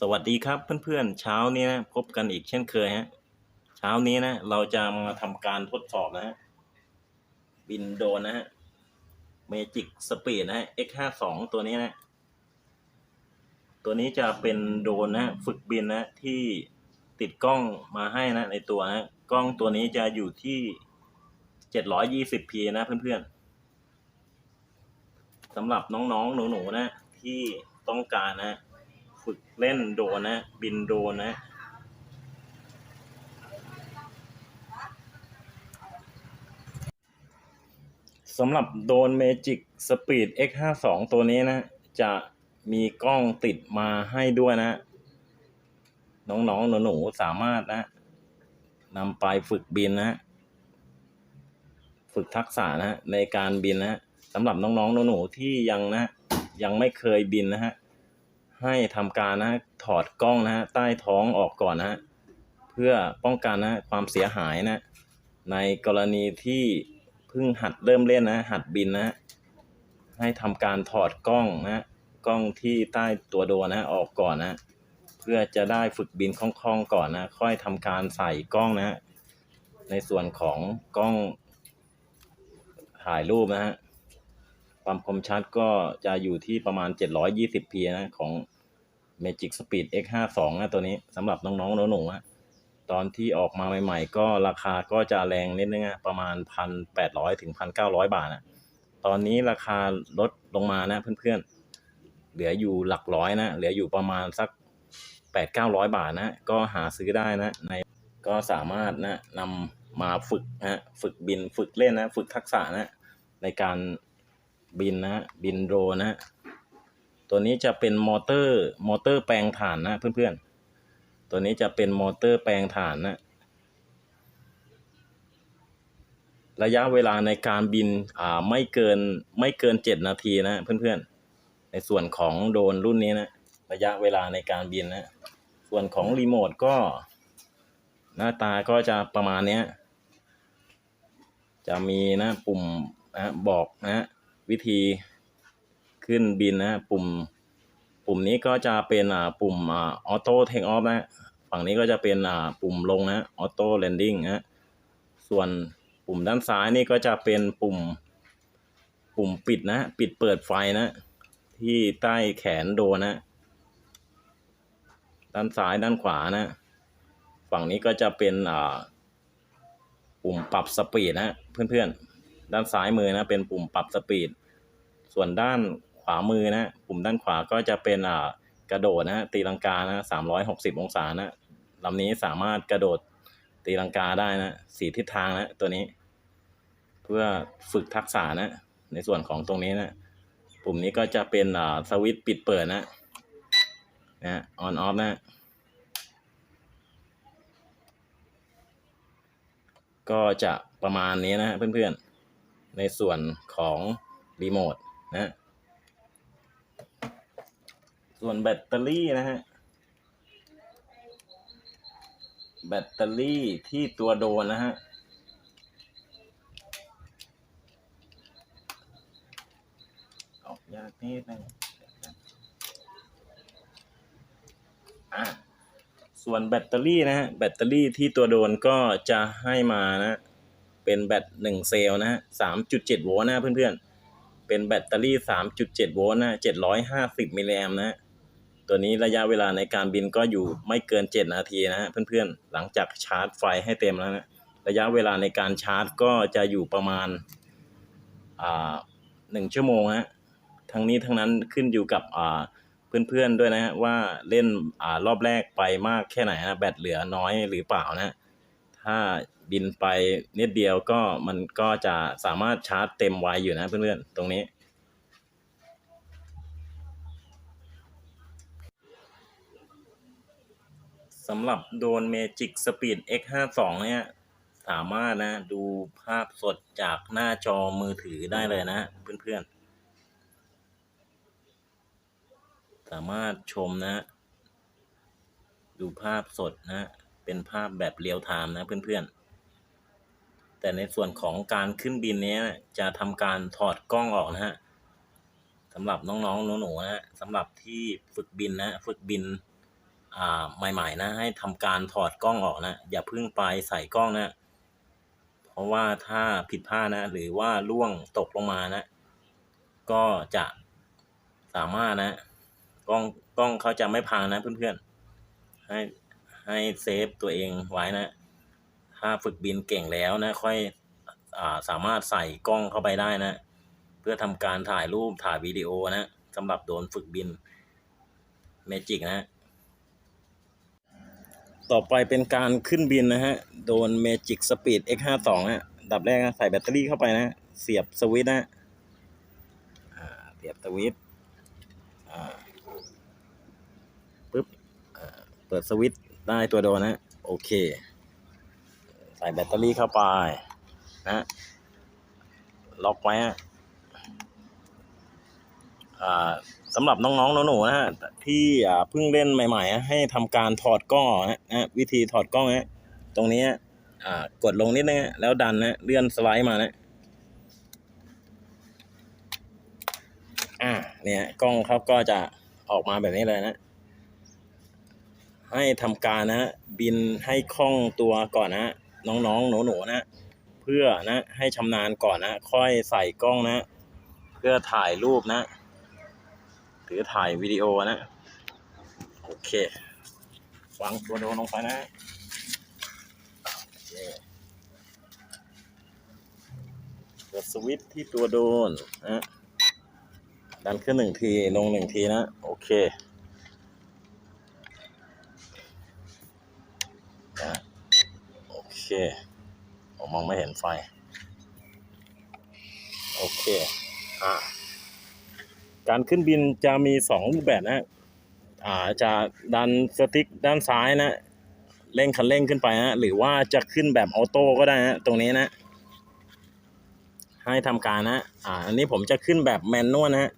สวัสดีครับเพื่อนๆเช้านี้นะพบกันอีกเช่นเคยฮะเช้านี้นะเราจะมาทำการทดสอบนะฮะบินโดนนะฮะเมจิกสปีดนะฮะ X52 ตัวนี้นะ ตัวนี้จะเป็นโดนนะฝึกบินนะที่ติดกล้องมาให้นะในตัวนะกล้องตัวนี้จะอยู่ที่ 720p นะเพื่อนๆสำหรับน้องๆหนูๆนะที่ต้องการนะ ฝึกเล่นโดนนะ บินโดนนะสำหรับโดน Magic Speed X52 ตัวนี้นะ จะมีกล้องติดมาให้ด้วยนะ น้องๆหนูๆสามารถนะนำไปฝึกบินนะฝึกทักษะนะในการบินนะสำหรับน้องๆหนูๆที่ยังนะ ยังไม่เคยบินนะฮะ ให้ทำการนะถอดกล้องนะฮะใต้ท้องออกก่อนนะฮะเพื่อป้องกันนะความเสียหายนะในกรณีที่เพิ่งหัดเริ่มเล่นนะหัดบินนะให้ทำการถอดกล้องนะกล้องที่ใต้ตัวโดรนนะออกก่อนนะเพื่อจะได้ฝึกบินคล่องๆก่อนนะค่อยทำการใส่กล้องนะในส่วนของกล้องถ่ายรูปนะฮะ ความคมชัดก็จะอยู่ที่ประมาณ 720p นะของ Magic Speed X52 นะตัวนี้สำหรับน้องๆหนูๆนะตอนที่ออกมาใหม่ๆ ก็ราคาก็จะแรงนิดนึงนะประมาณ 1,800 ถึง 1,900 บาทนะตอนนี้ราคาลดลงมานะเพื่อนๆ เหลืออยู่หลักร้อยนะ เหลืออยู่ประมาณสัก 8-900 บาทนะ ก็หาซื้อได้นะ ในก็สามารถนะนำมาฝึกนะฝึกบินฝึกเล่นนะ ฝึกทักษะนะ ในการ บินนะ บินโดรนะ ตัวนี้จะเป็นมอเตอร์ มอเตอร์แปลงถ่านนะ เพื่อนๆ ตัวนี้จะเป็นมอเตอร์แปลงถ่านนะ ระยะเวลาในการบินอ่าไม่เกินไม่เกินเจ็ดนาทีนะเพื่อนๆ ในส่วนของโดรนรุ่นนี้นะ ระยะเวลาในการบินนะ ส่วนของรีโมทก็ หน้าตาก็จะประมาณเนี้ยจะมีนะปุ่มนะบอกนะ วิธีขึ้นบินนะปุ่ม ปุ่มนี้ก็จะเป็นอ่าปุ่มอ่าออโต้เทคออฟนะฝั่งนี้ก็จะเป็นอ่าปุ่มลงนะออโต้แลนดิ้งนะส่วนปุ่มด้านซ้ายนี่ก็จะเป็นปุ่ม ปุ่มปิดนะ ปิดเปิดไฟนะ ที่ใต้แขนโดนะ ด้านซ้ายด้านขวานะ ฝั่งนี้ก็จะเป็นอ่าปุ่มปรับสปีดนะเพื่อนๆ ด้านซ้ายมือนะเป็นปุ่มปรับสปีด ส่วนด้านขวามือนะปุ่มด้านขวาก็จะเป็นอ่ากระโดดนะตีลังกานะสามร้อยหกสิบองศานะลำนี้สามารถกระโดดตีลังกาได้นะสี่ทิศทางนะตัวนี้ เพื่อฝึกทักษะนะในส่วนของตรงนี้นะปุ่มนี้ก็จะเป็นอ่าสวิตช์ปิดเปิดนะนะออนออฟนะก็จะประมาณนี้นะเพื่อนๆ ในส่วนของรีโมทนะ ส่วนแบตเตอรี่นะฮะ แบตเตอรี่ที่ตัวโดนนะฮะ ออกยากนิดนึงอะส่วนแบตเตอรี่นะฮะ แบตเตอรี่ที่ตัวโดนก็จะให้มานะ เป็นแบตหนึ่งเซลล์นะฮะสามจุดเจ็ดโวลต์นะเพื่อนๆ เป็นแบตเตอรี่สามจุดเจ็ดโวลต์นะเจ็ดร้อยห้าสิบมิลลิแอมนะตัวนี้ระยะเวลาในการบินก็อยู่ไม่เกินเจ็ดนาทีนะฮะเพื่อนๆ หลังจากชาร์จไฟให้เต็มแล้วนะ ระยะเวลาในการชาร์จก็จะอยู่ประมาณอ่าหนึ่งชั่วโมงฮะทั้งนี้ทั้งนั้นขึ้นอยู่กับอ่าเพื่อนๆด้วยนะฮะว่าเล่นอ่ารอบแรกไปมากแค่ไหนนะแบตเหลือน้อยหรือเปล่านะถ้า บินไปนิดเดียวก็มันก็จะสามารถชาร์จเต็มไวอยู่นะเพื่อนๆ ตรงนี้ สำหรับโดรน Magic Speed X52 เนี่ยสามารถนะดูภาพสดจากหน้าจอมือถือได้เลยนะเพื่อนๆ สามารถชมนะ ดูภาพสดนะ เป็นภาพแบบเรียลไทม์นะเพื่อนๆ แต่ในส่วนของการขึ้นบินนี้จะทำการถอดกล้องออกนะฮะสำหรับน้องๆหนูๆนะสำหรับที่ฝึกบินนะฝึกบินอ่าใหม่ ๆ นะ ให้ทำการถอดกล้องออกนะ อย่าพิ่งไปใส่กล้องนะ เพราะว่าถ้าผิดพลาดนะ หรือว่าล่วงตกลงมานะ ก็จะสามารถนะกล้องกล้องเขาจะไม่พังนะเพื่อนๆให้ให้เซฟตัวเองไว้นะ ถ้าฝึกบินเก่งแล้วนะ ค่อยอาสามารถใส่กล้องเข้าไปได้นะ เพื่อทำการถ่ายรูปถ่ายวิดีโอนะสำหรับโดนฝึกบินเมจิกนะฮะต่อไปเป็นการขึ้นบินนะฮะ โดน Magic Speed X52 ฮะอันดับแรกนะใส่แบตเตอรี่เข้าไปนะ เสียบสวิตช์นะเสียบสวิตช์ปึ๊บเปิดสวิตช์ได้ตัวโดนนะ โอเค ใส่แบตเตอรี่เข้าไปนะล็อกไว้สำหรับน้องๆหนูๆนะฮะที่เพิ่งเล่นใหม่ๆ ให้ทำการถอดกล้องออกนะนะวิธีถอดกล้องนะตรงนี้กดลงนิดนึงนะแล้วดันนะเลื่อนสไลด์มานะอ่าเนี่ยกล้องเขาก็จะออกมาแบบนี้เลยนะ ให้ทำการนะบินให้คล่องตัวก่อนนะ น้องๆหนูๆนะเพื่อนะให้ชำนาญก่อนนะค่อยใส่กล้องนะ เพื่อถ่ายรูปนะหรือถ่ายวิดีโอนะโอเควางตัวโดนลงไปนะเคกดสวิตช์ที่ตัวโดนนะดันขึ้นหนึ่งทีลงหนึ่งทีนะ โอเคนะโอเค ผมมองไม่เห็นไฟ โอเค อ่า การขึ้นบินจะมีสองรูปแบบนะอ่า จะดันสติ๊กด้านซ้ายนะเร่งคันเร่งขึ้นไปนะหรือว่าจะขึ้นแบบออโต้ก็ได้นะตรงนี้นะ ให้ทำการนะ อ่า อันนี้ผมจะขึ้นแบบแมนนวลนะ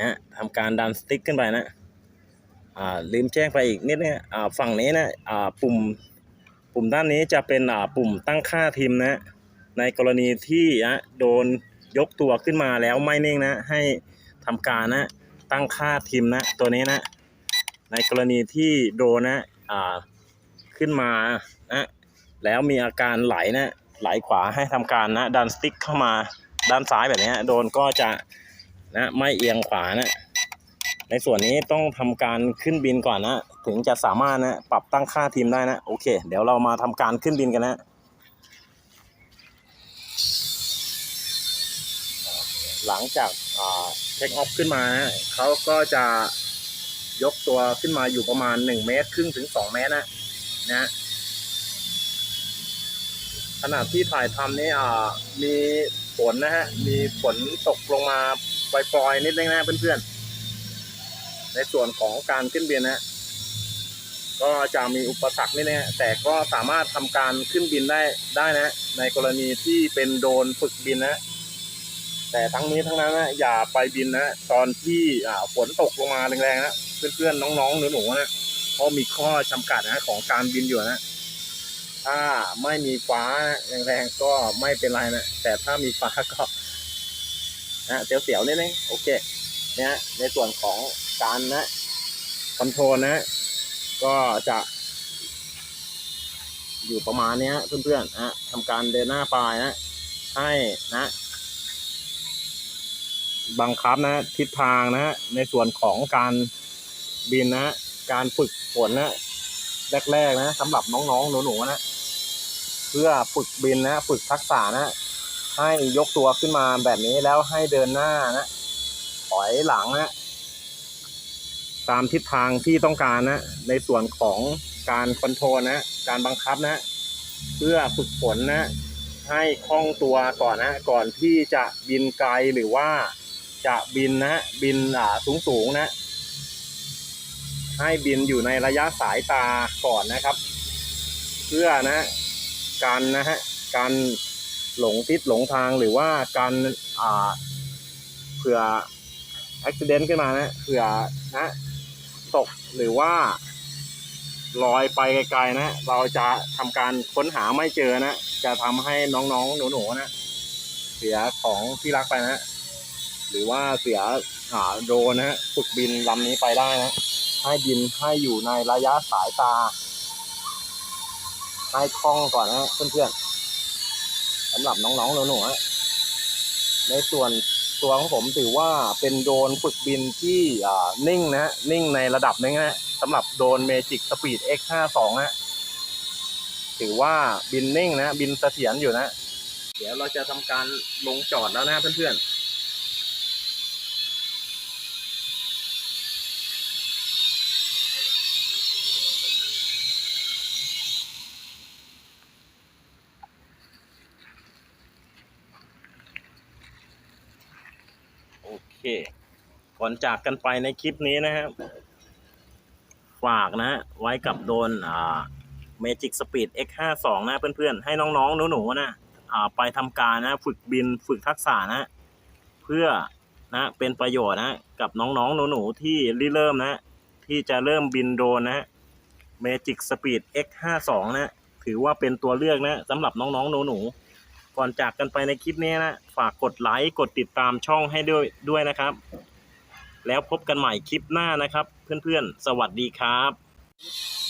นะทำการดันสติ๊กขึ้นไปนะ อ่า ลืมแจ้งไปอีกนิดนึงอ่า ฝั่งนี้นะ อ่า ปุ่ม ปุ่มด้านนี้จะเป็นปุ่มตั้งค่าทีมนะ ในกรณีที่โดนยกตัวขึ้นมาแล้วไม่นิ่งนะ ให้ทำการนะ ตั้งค่าทีมนะตัวนี้นะ ในกรณีที่โดนนะขึ้นมานะแล้วมีอาการไหลนะไหลขวาให้ทำการนะดันสติ๊กเข้ามาด้านซ้ายแบบนี้โดนก็จะนะไม่เอียงขวานะ ในส่วนนี้ต้องทำการขึ้นบินก่อนนะ ถึงจะสามารถนะปรับตั้งค่าทีมได้นะ โอเค เดี๋ยวเรามาทำการขึ้นบินกันนะหลังจากเทคออฟขึ้นมานะเขาก็จะยกตัวขึ้นมาอยู่ประมาณ 1 เมตรครึ่งถึง 2 เมตรนะนะขณะที่ถ่ายทำนี่อ่ามีฝนนะฮะ มีฝนตกลงมาปล่อยๆนิดนึงนะเพื่อนๆ ในส่วนของการขึ้นบินนะก็จะมีอุปสรรคนิดนึงนะแต่ก็สามารถทำการขึ้นบินได้ได้นะ ในกรณีที่เป็นโดนฝึกบินนะ แต่ทั้งนี้ทั้งนั้นนะอย่าไปบินนะตอนที่อ่าฝนตกลงมาแรงๆนะเพื่อนๆน้องๆหนูๆนะเพราะมีข้อจำกัดนะของการบินอยู่นะถ้าไม่มีฟ้าแรงๆก็ไม่เป็นไรนะแต่ถ้ามีฟ้าก็นะเสียวๆนิดนึงโอเคเนี่ยในส่วนของ การนะคอนโทรลนะ ก็จะ อยู่ประมาณนี้เพื่อนๆนะทำการเดินหน้าไปนะ ให้นะบังคับนะทิศทางนะในส่วนของการบินนะการฝึกฝนนะแรกๆนะสำหรับน้องๆหนูๆนะ เพื่อฝึกบินนะฝึกทักษะนะให้ยกตัวขึ้นมาแบบนี้แล้วให้เดินหน้านะถอยหลังนะ ตามทิศทางที่ต้องการนะ ในส่วนของการคอนโทรลนะ การบังคับนะ เพื่อฝึกฝนนะ ให้คล่องตัวก่อนนะ ก่อนที่จะบินไกลหรือว่าจะบินนะบินอ่าสูงสูงๆนะ ให้บินอยู่ในระยะสายตาก่อนนะครับ เพื่อนะการนะฮะการหลงทิศหลงทางหรือว่าการอ่าเผื่ออุบิเหตุขึ้นมานะเผื่อนะ ตกหรือว่าลอยไปไกลๆนะ เราจะทำการค้นหาไม่เจอนะ จะทำให้น้องๆหนูๆนะ เสียของที่รักไปนะ หรือว่าเสียหาโดนะฮะฝึกบินลำนี้ไปได้นะ ให้บินให้อยู่ในระยะสายตา ให้คล่องก่อนนะฮะเพื่อนๆสำหรับน้องๆหนูๆฮะในส่วน ตัวของผมถือว่าเป็นโดรนฝึกบินที่นิ่งนะฮะนิ่งในระดับนึงนะฮะสำหรับโดรน Magic Speed X52 ฮะถือว่าบินนิ่งนะ บินเสถียรอยู่นะ เดี๋ยวเราจะทำการลงจอดแล้วนะเพื่อนๆ เคก่อนจากกันไปในคลิปนี้นะครับ ฝากนะ ไว้กับโดนอ่า Magic Speed X52 นะเพื่อนๆ ให้น้องๆหนูๆนะอ่าไปทำการนะ ฝึกบินฝึกทักษะนะ เพื่อนะเป็นประโยชน์นะ กับน้องๆหนูๆที่ริเริ่มนะ ที่จะเริ่มบินโดรนนะ Magic Speed X52 นะ ถือว่าเป็นตัวเลือกนะสำหรับน้องๆหนูๆ ก่อนจากกันไปในคลิปนี้นะ ฝากกดไลค์ กดติดตามช่องให้ด้วยด้วยนะครับ แล้วพบกันใหม่คลิปหน้านะครับ เพื่อนๆ สวัสดีครับ